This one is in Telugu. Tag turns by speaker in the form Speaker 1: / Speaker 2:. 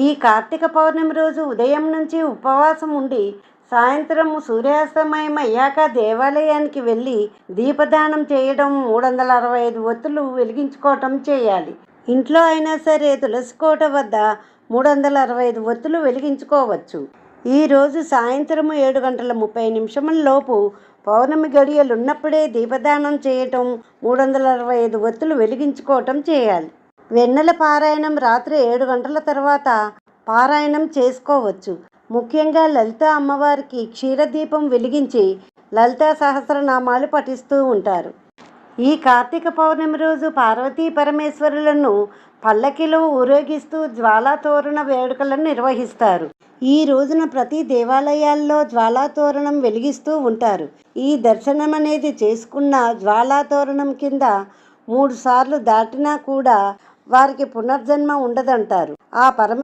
Speaker 1: ఈ కార్తీక పౌర్ణమి రోజు ఉదయం నుంచి ఉపవాసం ఉండి సాయంత్రం సూర్యాస్తమయం అయ్యాక దేవాలయానికి వెళ్ళి దీపదానం చేయడం మూడు వందల అరవై ఐదు ఒత్తులు వెలిగించుకోవటం చేయాలి. ఇంట్లో అయినా సరే తులసి కోట వద్ద మూడు వందల అరవై ఐదు ఒత్తులు వెలిగించుకోవచ్చు. ఈరోజు సాయంత్రం ఏడు గంటల ముప్పై నిమిషముల లోపు పౌర్ణమి గడియలు ఉన్నప్పుడే దీపదానం చేయటం మూడు వందల అరవై ఐదు ఒత్తులు వెలిగించుకోవటం చేయాలి. వెన్నెల పారాయణం రాత్రి ఏడు గంటల తర్వాత పారాయణం చేసుకోవచ్చు. ముఖ్యంగా లలిత అమ్మవారికి క్షీరదీపం వెలిగించి లలితా సహస్రనామాలు పఠిస్తూ ఉంటారు. ఈ కార్తీక పౌర్ణమి రోజు పార్వతీ పరమేశ్వరులను పల్లకిలో ఊరేగిస్తూ జ్వాలాతోరణ వేడుకలను నిర్వహిస్తారు. ఈ రోజున ప్రతి దేవాలయాల్లో జ్వాలాతోరణం వెలిగిస్తూ ఉంటారు. ఈ దర్శనం అనేది చేసుకున్న జ్వాలాతోరణం కింద మూడు సార్లు దాటినా కూడా వారికి పునర్జన్మ ఉండదంటారు. ఆ పరమ